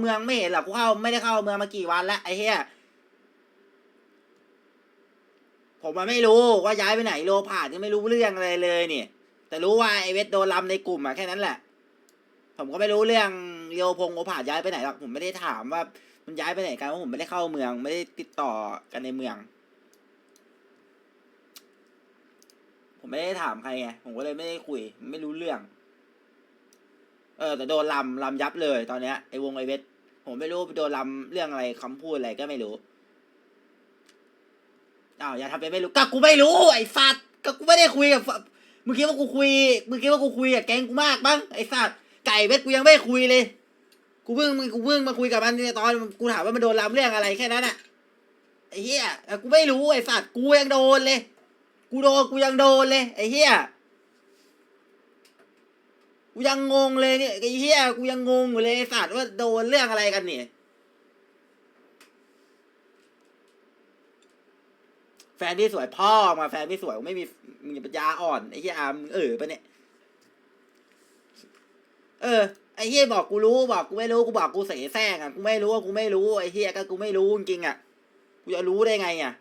เมืองไม่เห็นหรอกกูเข้าไม่ได้เข้าเมืองมากี่วันแล้วไอ้เหี้ยผมมันไม่รู้ว่าย้ายไปไหนโลผ่านยังไม่รู้เรื่องอะไรเลยนี่แต่รู้ว่าไอเวทโดนลำในกลุ่มอะแค่นั้นแหละ ผมก็ไม่รู้เรื่องเรียวพงโอผ่านย้ายไปไหนหรอกผมไม่ได้ถามว่า มันย้ายไปไหนกันเพราะผมไม่ได้เข้าเมือง ไม่ได้ติดต่อกันในเมือง ผมไม่ได้ถามใครไงผมก็เลยไม่ได้คุย ไม่รู้เรื่อง เออแต่โดนลำลำยับเลยตอนเนี้ยไอวงไอเวทผมไม่รู้โดนลำเรื่องอะไรคำพูดอะไรก็ไม่รู้อ้าวอย่าทำเป็นไม่รู้ก็กูไม่รู้ไอ้สัตว์ก็กูไม่ได้คุยกับมึงคิดว่ากูคุยมึงคิดว่ากูคุยกับแก๊งกูมากบ้างไอ้สัตว์ไก่เวทกูยังไม่คุยเลย กูเพิ่งมึงกูเพิ่งมาคุยกับมันเนี่ยตอนกูถามว่ามันโดนลำเรื่องอะไรแค่นั้นอะไอ้เหี้ยกูไม่รู้ไอ้สัตว์กูยังโดนเลย กูโดนกูยังโดนเลยไอ้เหี้ย กูยังงงเลยเนี่ยไอ้เหี้ยกูยังงงอยู่เลยสัตว์ว่าโดนเรื่องอะไรกันเนี่ยแฟนที่สวยพ่อมาแฟนที่สวยไม่มีมึงอย่าปัญญาอ่อนไอ้เหี้ยอามงเออปะเนี่ย เออไอ้เฮียบอกกูรู้บอกกูไม่รู้กูบอกกูเสแสร้งอะกูไม่รู้กูไม่รู้ไอ้เฮียก็กูไม่รู้จริงๆอะกูจะรู้ได้ไงอะ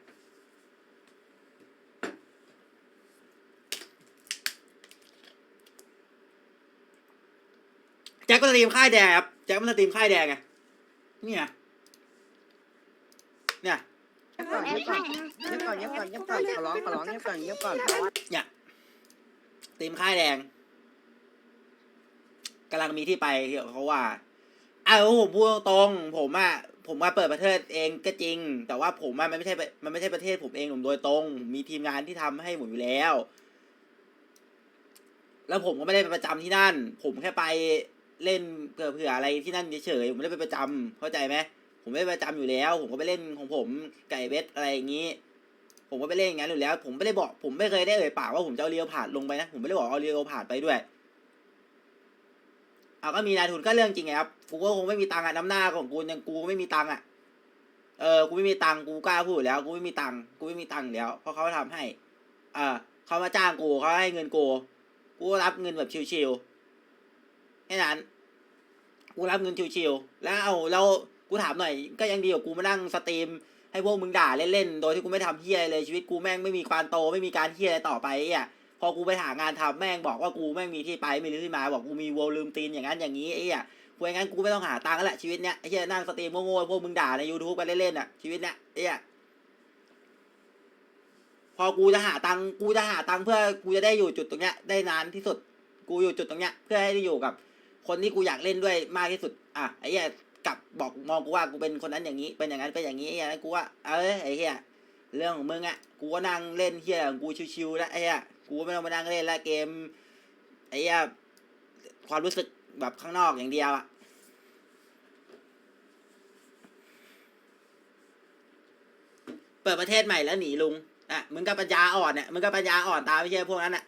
จ็คก็สตรีมค่ายแดงครับแจ็คมันสตรีมค่ายแดงไงเนี่ยเนี่ยเงียบก่อนเงียบก่อนเงียบก่อนเงียบก่อนเงียบก่อนขอร้องขอร้องเงียบก่อนเงียบก่อนเนี่ยสตรีมค่ายแดงกำลังมีที่ไปเขาว่าเอาผมพูดตรงๆผมอะผมมาเปิดประเทศเองก็จริง แต่ว่าผมอะมันไม่ใช่มันไม่ใช่ประเทศผมเองผมโดยตรง มีทีมงานที่ทำให้ผมอยู่แล้ว แล้วผมก็ไม่ได้ไปประจำที่นั่น ผมแค่ไป เล่นเผื่ออะไรที่นั่นเฉยๆผมไม่ได้ไปประจำเข้าใจไหมผมไม่ได้ประจำอยู่แล้ว ผมก็ไปเล่นของผมไก่เวทอะไรอย่างนี้ ผมก็ไปเล่นอย่างนั้นอยู่แล้ว ผมไม่ได้บอก ผมไม่เคยได้เอ่ยปากว่าผมจะเอาเรียวผ่านลงไปนะ ผมไม่ได้บอกเอาเรียวผ่านไปด้วยเอาก็มีนายทุนก็เรื่องจริงไงครับ กูก็คงไม่มีตังค์อะน้ำหน้าของกูยังกูไม่มีตังค์อะเออ กูไม่มีตังค์ กูกล้าพูดแล้ว กูไม่มีตังค์ กูไม่มีตังค์แล้ว เพราะเขาทำให้ เออเขามาจ้างกู เขาให้เงินกู กูรับเงินแบบชิวๆแค่นั้น กูรับเงินชิวๆแล้วเอาแล้วกูถามหน่อย ก็ยังดีกว่ากูมานั่งสตรีม ให้พวกมึงด่าเล่นๆ โดยที่กูไม่ทำเฮียอะไรเลยชีวิตกูแม่งไม่มีการโตไม่มีการเฮียอะไรต่อไปอะพอกูไปหางานทำแม่งบอกว่ากูแม่งมีที่ไปไม่รู้ที่มาบอกกูมีวอลลืมตีนอย่างนั้นอย่างนี้ไอ้เหี้ยกูอย่างนั้นกูไม่ต้องหาตังค์แล้วแหละชีวิตเนี้ยไอ้เหี้ยนั่งสตรีมโง่ๆพวกมึงด่าในยูทูบกันเล่นๆอะชีวิตเนี้ยไอ้เหี้ยพอกูจะหาตังค์กูจะหาตังค์เพื่อกูจะได้อยู่จุดตรงเนี้ยได้นานที่สุด กูอยู่จุดตรงเนี้ยเพื่อให้ได้อยู่กับ คนที่กูอยากเล่นด้วยมากที่สุด อะไอ้เหี้ยกลับบอกมองกูว่ากูเป็นคนนั้นอย่างนี้ เป็นอย่างนั้นเป็นอย่างนี้ไอ้เหี้ยกูว่าเอ้ยไอ้เหี้ยเรื่องของมึงอะกูก็นั่งเล่นเหี้ยของกูชิวๆแล้วไอ้เหี้ยกูไม่ต้องมานั่งเล่นแล้วเกมไอ้เหี้ยความรู้สึกแบบข้างนอกอย่างเดียวอะเปิดประเทศใหม่แล้วหนีลุงอะมึงก็ปัญญาอ่อนเนี่ยมึงก็ปัญญาอ่อนตามไม่ใช่พวกนั้นอะ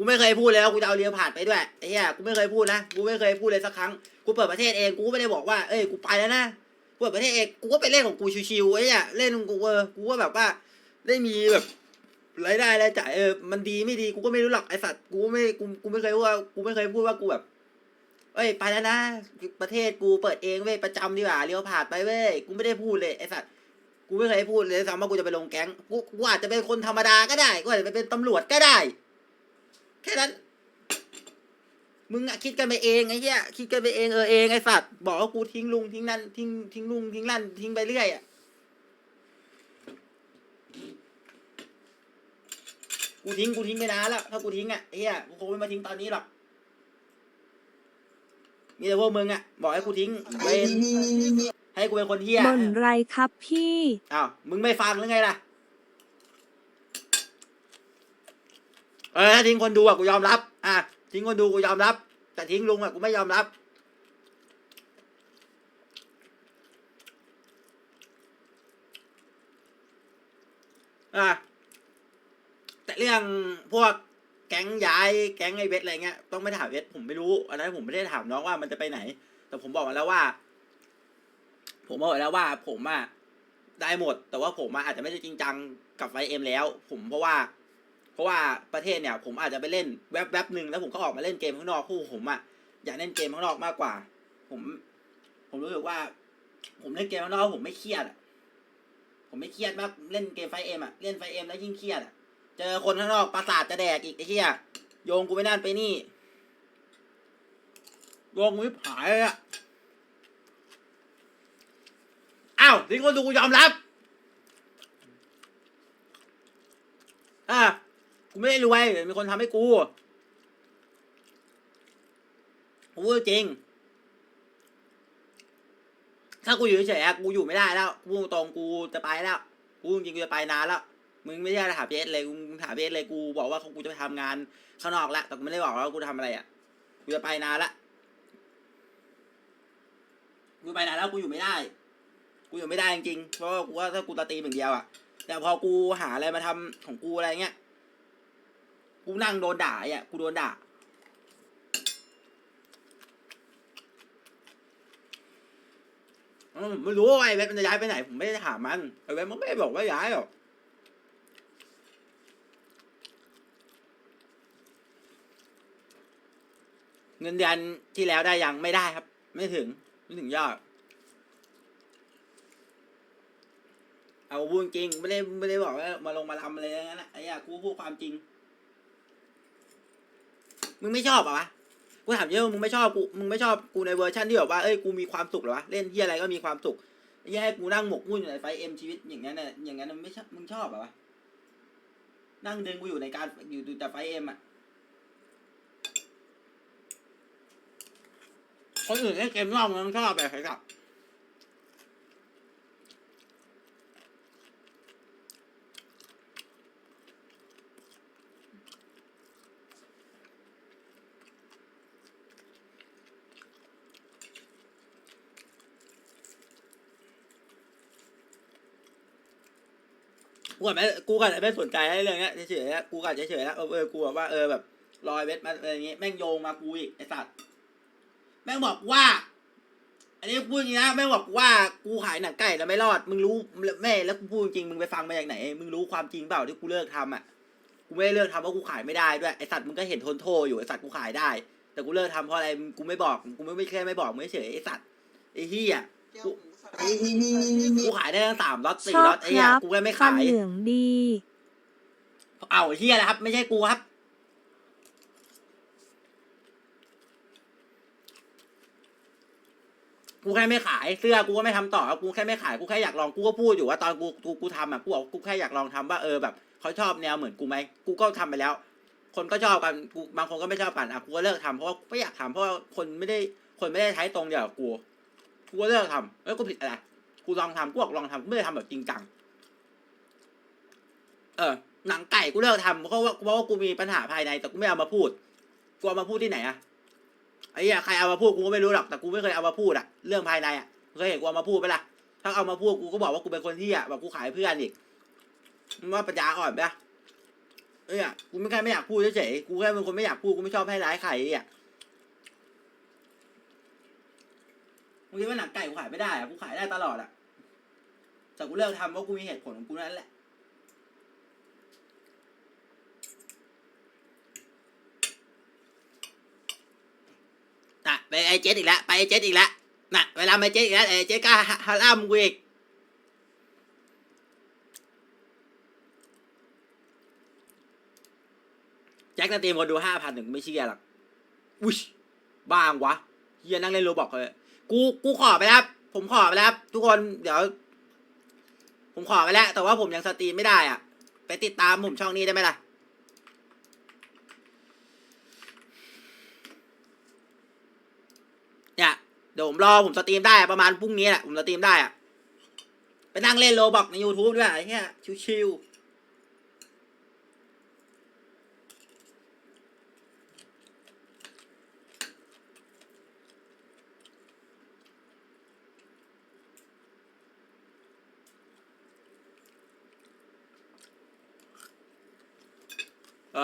กูไม่เคยพูดเลยว่ากูจะเอาเรียวผ่านไปด้วยไอ้เหี้ยกูไม่เคยพูดนะกูไม่เคยพูดเลยสักครั้งกูเปิดประเทศเองกูไม่ได้บอกว่าเอ้ยกูไปแล้วนะกูเปิดประเทศเองกูก็ไปเล่นของกูชิวๆไอ้เหี้ยเล่นกูเออกูก็แบบว่าได้มีแบบรายได้รายจ่ายเออมันดีไม่ดีกูก็ไม่รู้หรอกไอสัตว์กูไม่กูกูไม่เคยว่ากูไม่เคยพูดว่ากูแบบ เอ้ยไปแล้วนะ ประเทศกูเปิดเองเว้ยประจำดีกว่าเลี้ยวผ่านไปเว้ยกูไม่ได้พูดเลยไอสัตว์กูไม่เคยพูดเลยซ้ำว่ากูจะไปลงแก๊งกูกูอาจจะเป็นคนธรรมดาก็ได้กูอาจจะไปเป็นตำรวจก็ได้ แค่นั้น มึงอะคิดกันไปเองไอ้เหี้ยคิดกันไปเองเออเองไอ้สัตว์บอกว่ากูทิ้งลุงทิ้งนั่นทิ้งทิ้งลุงทิ้งนั่นทิ้งไปเรื่อยอะกูทิ้งกูทิ้งไปนานแล้วถ้ากูทิ้งอะไอ้เหี้ยกูคงไม่มาทิ้งตอนนี้หรอกมีแต่พวกมึงอะบอกให้กูทิ้งเวนให้กูเป็นคนเหี้ยบ่นไรครับพี่ อ้าวมึงไม่ฟังหรือไงล่ะ เออถ้าทิ้งคนดูอะกูยอมรับ อะทิ้งคนดูกูยอมรับ แต่ทิ้งลุงอะกูไม่ยอมรับ อะแต่เรื่องพวกแก๊งย้ายแก๊งไอเวทอะไรเงี้ยต้องไม่ถามเวทผมไม่รู้อันนั้นผมไม่ได้ถามน้องว่ามันจะไปไหน แต่ผมบอกมาแล้วว่า ผมบอกไว้แล้วว่า ผมอะได้หมด แต่ว่าผมอะอาจจะไม่ได้จริงจังกับไฟเอ็มแล้ว ผมเพราะว่า เพราะว่าประเทศเนี่ยผมอาจจะไปเล่นแวบแวบหนึ่งแล้วผมก็ออกมาเล่นเกมข้างนอกคู่ผมอะอยากเล่นเกมข้างนอกมากกว่า ผม ผมรู้สึกว่า ผมเล่นเกมข้างนอกผมไม่เครียดอะผมไม่เครียดมากเล่นเกมไฟเอ็มอะเล่นไฟเอ็มแล้วยิ่งเครียดอะเจอคนข้างนอกประสาทจะแดกอีกไอ้เหี้ยโยงกูไปนั่นไปนี่โยงกูไม่ผายเลยอะอ้าวที่คนดูกูยอมรับ อะ กูไม่ได้รวยมีคนทำให้กูกูพูดจริง ถ้ากูอยู่เฉยๆกูอยู่ไม่ได้แล้ว กูตรงกูจะไปแล้ว กูจริงกูจะไปนานแล้ว มึงไม่ได้ถามพีเอสเลยมึงถามพีเอสเลยกูบอกว่ากูจะไปทำงานข้างนอกแล้วแต่กูไม่ได้บอกว่ากูทำอะไรอะ กูจะไปนานละ กูไปนานแล้วกูอยู่ไม่ได้ กูอยู่ไม่ได้จริงๆ เพราะว่ากูว่าถ้ากูตะตีอย่างเดียวอะ แต่พอกูหาอะไรมาทำของกูอะไรเงี้ย กูนั่งโดนด่าอะกูโดนด่าอืมไม่รู้ว่าไอ้เว็บมันจะย้ายไปไหน ผมไม่ได้ถามมัน ไอ้เว็บมันไม่บอกว่าย้ายหรอกเงินเดือนที่แล้วได้ยังไม่ได้ครับ ไม่ถึง ไม่ถึงยอด เอาพูดจริง ไม่ได้ไม่ได้บอกว่ามาลงมาทำอะไรอย่างนั้นนะไอ้เหี้ยกูพูดความจริง มึงไม่ชอบเหรอวะกูถามเยอะมึงไม่ชอบกูมึงไม่ชอบกูในเวอร์ชันที่แบบว่าเอ้ยกูมีความสุขเหรอวะเล่นที่อะไรก็มีความสุขไอ้เหี้ยให้กูนั่งหมกมุ่นอยู่ในไฟเอ็มชีวิตอย่างนั้นน่ะอย่างนั้นมึงไม่ชอบมึงชอบเหรอวะนั่งดึงกูอยู่ในการอยู่ดูแต่ไฟเอ็มอะคนอื่นเล่นเกมนอกมึงชอบแบบใครกับ กูก็ไม่กูก็ไม่สนใจไอ้เรื่องเนี้ยเฉยๆนะกูก็เฉยๆแล้วเออเออกูแบบว่าเออแบบรอยเวทมาอะไรอย่างเงี้ยแม่งโยงมากูอีกไอสัตว์แม่งบอกว่า อันนี้พูดจริงนะแม่งบอกว่ากูขายหนังไก่แล้วไม่รอด มึงรู้แม่แล้วกูพูดจริงมึงไปฟังมาจากไหน มึงรู้ความจริงเปล่าที่กูเลิกทำอะกูไม่ได้เลิกทำเพราะกูขายไม่ได้ด้วยไอสัตว์มึงก็เห็นทนโทอยู่ไอสัตว์กูขายได้ แต่กูเลิกทำเพราะอะไรกูไม่บอกกูไม่ไม่แค่ไม่บอกไมึงเฉยไอสัตว์ไอเฮียกู กูขายได้ตั้งสามล็อตสี่ชอบล็อตไอเฮียครับกูก็ไม่ฟันขายเหลืองดี เอาไอ้เฮียนะครับ ไม่ใช่กูครับ กูแค่ไม่ขายเสื้อกูก็ไม่ทำต่อกูแค่ไม่ขายกูแค่อยากลองกูก็พูดอยู่ว่าตอนกูกูกูทำอะกูบอกกูแค่อยากลองทำว่าเออแบบเขาชอบแนวเหมือนกูไหมกูก็ทำไปแล้ว คนก็ชอบกันกูบางคนก็ไม่ชอบกันอะกูก็เลิกทำเพราะว่าไม่อยากทำเพราะว่าคนไม่ได้คนไม่ได้ใช้ตรงเดียวกับกู กูก็เลิกทำเอ้ยกูผิดอะไร กูลองทำกูบอกลองทำกูไม่ได้ทำแบบจริงจัง เออ หนังไก่กูเลิกทำเพราะว่าเพราะว่ากูมีปัญหาภายใน แต่กูไม่เอามาพูด กูเอามาพูดที่ไหนอะไอ้เหี้ยใครเอามาพูดกูก็ไม่รู้หรอก แต่กูไม่เคยเอามาพูดอะเรื่องภายในอะเคยเห็นกูเอามาพูดไหมล่ะถ้าเอามาพูดกูก็บอกว่ากูเป็นคนที่อะแบบกูขายเพื่อนอีกว่าปัญญาอ่อนปะล่ะเอ้ยอะกูไม่แค่ไม่อยากพูดเฉยๆกูแค่เป็นคนไม่อยากพูดกูไม่ชอบให้ร้ายใครอะ มึงคิดว่าหนังไก่กูขายไม่ได้อะกูขายได้ตลอดอะแต่กูเลิกทำเพราะกูมีเหตุผลของกูนั่นแหละน่ะไปไอเจ็ดอีกแล้วไปไอเจ็ดอีกแล้วน่ะเวลาไปเจ็ดอีกแล้วไอเจ็ดก็ฮาร่ามกูอีกแจ็คนาตีมคนดูห้าพันถึงไม่เชื่อหรอกอุ้ยบ้างวะเฮียนั่งเล่นโรบอกเลย กูกูขอไปแล้วครับ ผมขอไปแล้วครับทุกคนเดี๋ยว ผมขอไปแล้ว แต่ว่าผมยังสตรีมไม่ได้อะ ไปติดตามผมช่องนี้ได้ไหมล่ะเนี่ยเดี๋ยวผมรอผมสตรีมได้ประมาณพรุ่งนี้แหละผมสตรีมได้อะไปนั่งเล่นโลบอกใน YouTube ด้วยไอ้เหี้ยชิวๆ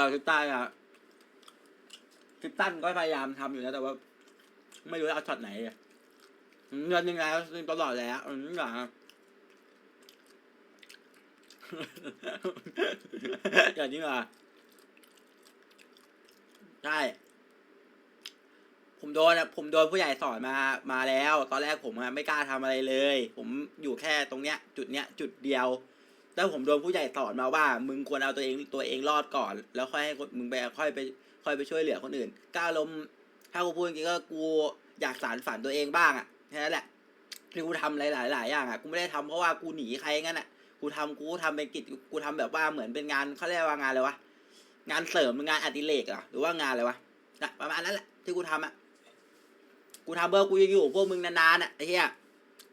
ออคลิปใต้อะคลิปตันก็พยายามทำอยู่นะแต่ว่า ไม่รู้จะเอาช็อตไหนเงินยังไงตลอดแหล้วอืมอย่างอย่างนี้เหรอใช่ผมโดนอะผมโดนผู้ใหญ่สอนมามาแล้ว ตอนแรกผมอะไม่กล้าทำอะไรเลย ผมอยู่แค่ตรงเนี้ย จุดเนี้ย จุดเดียว แล้วผมโดนผู้ใหญ่สอนมาว่า มึงควรเอาตัวเองตัวเองรอดก่อน แล้วค่อยให้คนมึงไปค่อยไปค่อยไปช่วยเหลือคนอื่นกล้าลมถ้ากูพูดจริงก็กูอยากสารฝันตัวเองบ้างอะแค่นั้นแหละที่กูทำหลายๆหลายอย่างอะกูไม่ได้ทำเพราะว่ากูหนีใครงั้นอะกูทำกูทำเป็นกิจกูทำแบบว่าเหมือนเป็นงานเขาเรียกว่างานอะไรวะงานเสริมงานอดิเรกเหรอหรือว่างานอะไรวะนะประมาณนั้นแหละที่กูทำอะกูทำเพื่อกูจะอยู่พวกมึงนานๆอะไอ้เหี้ย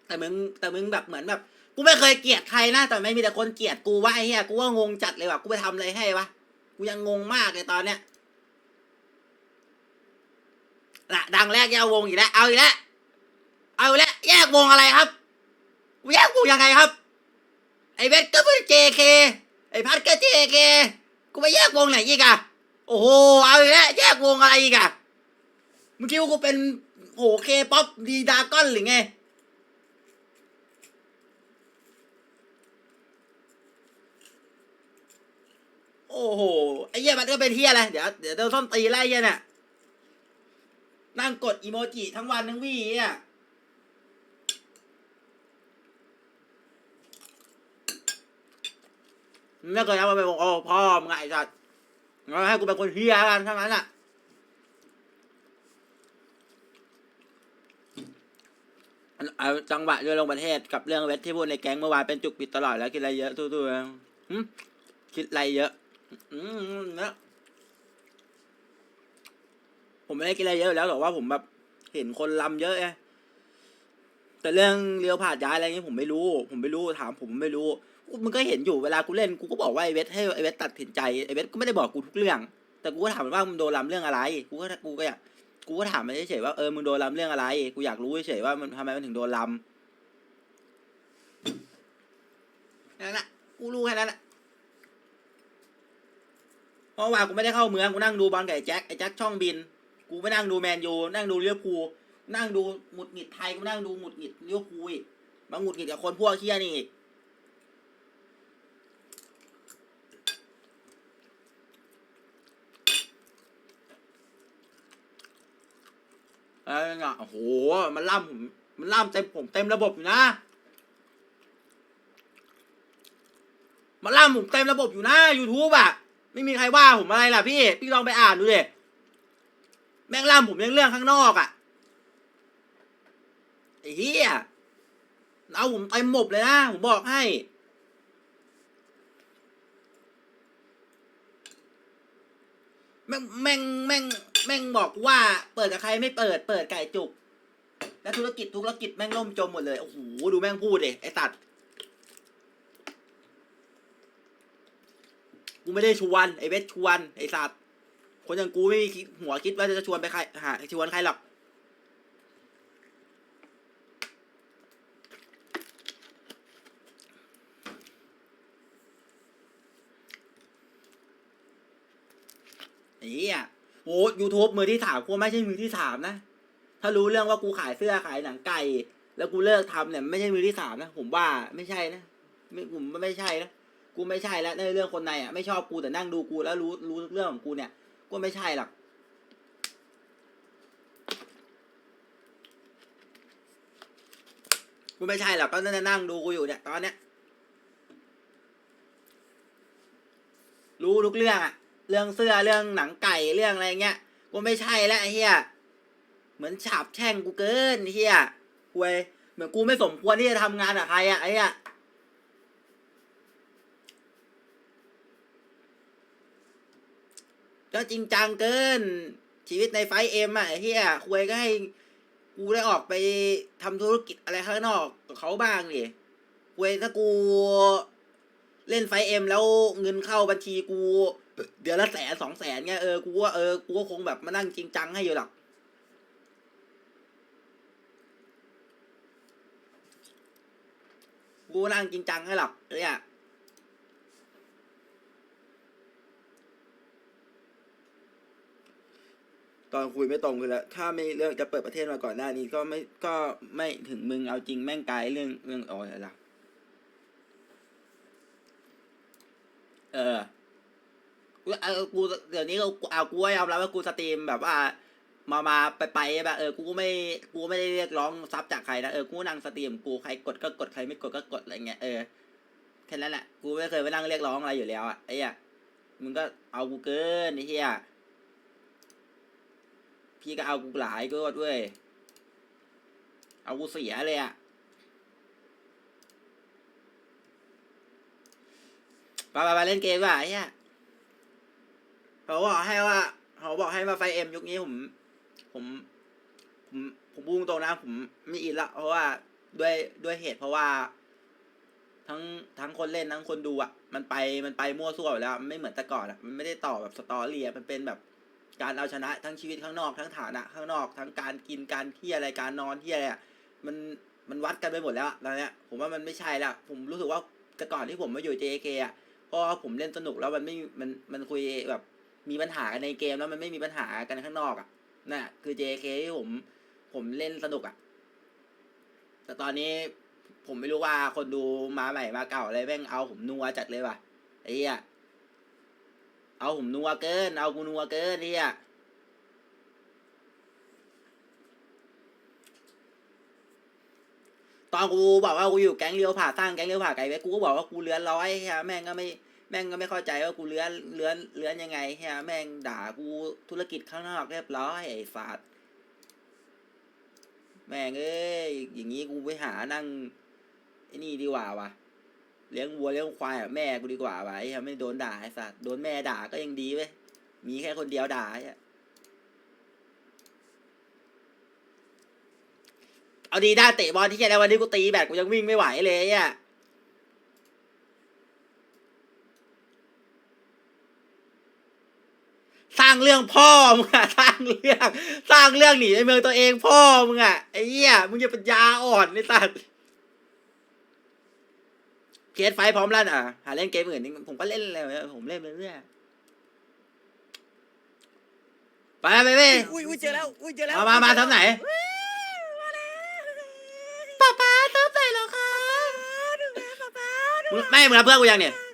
แต่มึงแต่มึงแบบเหมือนแบบ กูไม่เคยเกลียดใครนะแต่ไม่มีแต่คนเกลียดกูวะไอ้เหี้ยกูว่างงจัดเลยว่ะกูไปทำอะไรให้วะกูยังงงมากเลยตอนเนี้ยนะดังแรกแยกวงอีกแล้วเอาอีกแล้วเอาอีกแล้วแยกวงอะไรครับกูแยกวงยังไงครับ ไอ้เวทก็เป็น JK ไอ้พัดก็ JK กูไปแยกวงไหนอีกอะโอ้โหเอาอีกแล้วแยกวงอะไรอีกอะมึงคิดว่ากูเป็นโหเคป๊อปดีดากอนหรือไง โอ้โหไอ้เหี้ยมันก็เป็นเหี้ยอะไรเดี๋ยวเดี๋ยวเดี๋ยวต้นตีไล่เหี้ยเนี่ยนั่งกดอีโมจิทั้งวันทั้งวี่อะไม่เคยทำมาเป็นบโอ้พ่อมึงไงไอ้สัตว์งั้นให้กูเป็นคนเฮียกันทั้งนั้นอะเอาจังหวะเรื่องลงประเทศกับเรื่องเวทที่พูดในแก๊งเมื่อวานเป็นจุกปิดตลอดแล้ว คิดอะไรเยอะตู้ๆหึคิดอะไรเยอะ อืมนะผมไม่ได้กินอะไรเยอะแล้วหรอกว่าผมแบบเห็นคนลำเยอะไงแต่เรื่องเลี้ยวผ่านย้ายอะไรเงี้ยผมไม่รู้ ผมไม่รู้ถามผมไม่รู้มึงก็เห็นอยู่เวลากูเล่นกูก็บอกว่าไอเวทให้ไอเวทตัดสินใจไอเวทก็ไม่ได้บอกกูทุกเรื่อง แต่กูก็ถามว่ามึงโดนลำเรื่องอะไร กูก็กูก็อยากกูก็ถามมันเฉยๆว่าเออมึงโดนลำเรื่องอะไร กูอยากรู้เฉยๆว่ามันทำไมมันถึงโดนลำนั่นแหละกูรู้แค่นั้นแหละ เพราะว่ากูไม่ได้เข้าเมืองกูนั่งดูบอลกับไอ้แจ็คไอ้แจ็คช่องบิน กูไปนั่งดูแมนยูนั่งดูเลี้ยวภูนั่งดูหมุดหงิดไทยกูนั่งดูหมุดหงิดเลี้ยวภูอีกมาหมุดหงิดกับคนพวกเคี้ยนี่อีกเอ้ยอะโอ้โห มันล่ำผมมันล่ำเต็มผมเต็มระบบอยู่นะ มันล่ำผมเต็มระบบอยู่นะ YouTube อะ ไม่มีใครว่าผมอะไรล่ะพี่ พี่ลองไปอ่านดูเดิแม่งล่ามผมยังเรื่องข้างนอกอะ่ะไอ้เหี้ยเอาผมเต็มหมบเลยนะ ผมบอกให้ แม่งแม่งแม่งแม่งบอกว่า เปิดกับใครไม่เปิด เปิดไก่จุก แล้วธุรกิจธุรกิจแม่งล่มจมหมดเลย โอ้โห ดูแม่งพูดดิไอ้ตัด กูไม่ได้ชวนไอ้เวทชวนไอ้สัตว์คนอย่างกูไม่มีคิดหัวคิดว่าจะชวนไปใครหาชวนใครหรอกไอ้เหี้ยโอ้ยูทูบมือที่สามกูไม่ใช่มือที่สามนะ ถ้ารู้เรื่องว่ากูขายเสื้อขายหนังไก่ แล้วกูเลิกทำเนี่ยไม่ใช่มือที่สามนะ ผมว่าไม่ใช่นะ ไม่ผมไม่ใช่นะ กูไม่ใช่แล้วในเรื่องคนในอะไม่ชอบกูแต่นั่งดูกูแล้วรู้รู้ทุกเรื่องของกูเนี่ย กูไม่ใช่หรอกกูไม่ใช่หรอกก็นั่งดูกูอยู่เนี่ยตอนเนี้ยรู้ทุกเรื่องอะ เรื่องเสื้อเรื่องหนังไก่เรื่องอะไรเงี้ยกูไม่ใช่แล้วเฮียเหมือนฉาบแช่งกูเกินเฮียกูเว้ยเหมือนกูไม่สมควรที่จะทำงานกับใครอะไอ้เฮีย ก็จริงจังเกิน ชีวิตในไฟเอ็มอะเฮียคุยก็ให้กูได้ออกไปทำธุรกิจอะไรข้างนอกกับเขาบ้างดิเว้ยถ้ากูเล่นไฟเอ็มแล้วเงินเข้าบัญชีกู เดือนละแสนสองแสนเงี้ยเออกูว่าเออกูก็คงแบบมานั่งจริงจังให้อยู่หรอกกูนั่งจริงจังให้หรอกเนี่ย ตอนคุยไม่ตรงกันแล้วถ้าไม่เรื่องจะเปิดประเทศมาก่อนหน้านี้ก็ไม่ก็ไม่ถึงมึงเอาจริงแม่งไกลเรื่องเรื่องอ๋ออะไรละเออกูเออกูเดี๋ยวนี้กูเอากูยอมรับว่ากูสตรีมแบบว่ามามาไปไปแบบเออ กูไม่ กูไม่ได้เรียกร้องทรัพย์จากใครนะ เออ กูนั่งสตรีม กูใครกดก็กด ใครไม่กดก็กดอะไรเงี้ย เออ แค่นั้นแหละ กูไม่เคยไปนั่งเรียกร้องอะไรอยู่แล้วอะไอ้เหี้ยมึงก็เอากูเกินไอ้เหี้ย พี่ก็เอากูหลายก็ด้วยเอากูเสียเลยอะไปไปไปเล่นเกมว่ะไอ้เหี้ยเขาบอกให้ว่าเขาบอกให้มาไฟเอ็มยุคนี้ผม ผม ผมผมพูดตรงนะผมไม่อินละเพราะว่าด้วยด้วยเหตุเพราะว่า ทั้งทั้งคนเล่นทั้งคนดูอะ มันไปมันไปมั่วซั่วอยู่แล้ว มันไม่เหมือนแต่ก่อนอะ มันไม่ได้ต่อแบบสตอรี่อะมันเป็นแบบ การเอาชนะทั้งชีวิตข้างนอกทั้งฐานะข้างนอกทั้งการกินการเที่ยอะไรการนอนเที่ยอะไรอะมันมันวัดกันไปหมดแล้วอะตอนเนี้ยผมว่ามันไม่ใช่ละผมรู้สึกว่าแต่ก่อนที่ผมมาอยู่ JK อะเพราะผมเล่นสนุกแล้วมันไม่มันมันคุยแบบมีปัญหากันในเกมแล้วมันไม่มีปัญหากันข้างนอกอะนั่นอะคือ JK ที่ผมผมเล่นสนุกอะ แต่ตอนนี้ผมไม่รู้ว่าคนดูมาใหม่มาเก่าอะไรแม่งเอาผมนัวจัดเลยว่ะไอ้เหี้ย เอาผมนัวเกิน เอากูนัวเกินเหี้ยตอนกูบอกว่ากูอยู่แก๊งเลี้ยวผ่าสร้างแก๊งเลี้ยวผ่าไก่เว้กูก็บอกว่ากูเลื้อนร้อยฮียแม่งก็ไม่แม่งก็ไม่เข้าใจว่ากูเลื้อนเลื้อนเลื้อนยังไงฮียแม่งด่ากูธุรกิจข้างนอกเรียบร้อยไอ้ฟาดแม่งเอ้ยอย่างงี้กูไปหานั่งไอ้นี่ดีกว่าวะ เลี้ยงวัวเลี้ยงควายกับแม่กูดีกว่าไอ้ไม่โดนด่าไอ้สัตว์โดนแม่ด่าก็ยังดีเว้ยมีแค่คนเดียวด่าไอ้เหี้ยเอาดีได้เตะบอลที่แค่ในวันนี้กูตีแบตกูยังวิ่งไม่ไหวเลยไอะสร้างเรื่องพ่อมึงอะสร้างเรื่อง สร้างเรื่องหนีในเมืองตัวเองพ่อมึงอะไอ้เหี้ยมึงจะปัญญาอ่อนไอ้สัตว์ เคสไฟท์พร้อมแล้วอะ หาเล่นเกมอื่นนี่ผมก็เล่นเลยผมเล่นไปเรื่อยไปไปไปอุ้ยอุ้ยเจอแล้วอุ้ยเจอแล้วมามามาทำไหนป๊าป๊าเติมใส่แล้วค่ะมึงไม่มึงรับเพื่อนกูยังเนี่ยเ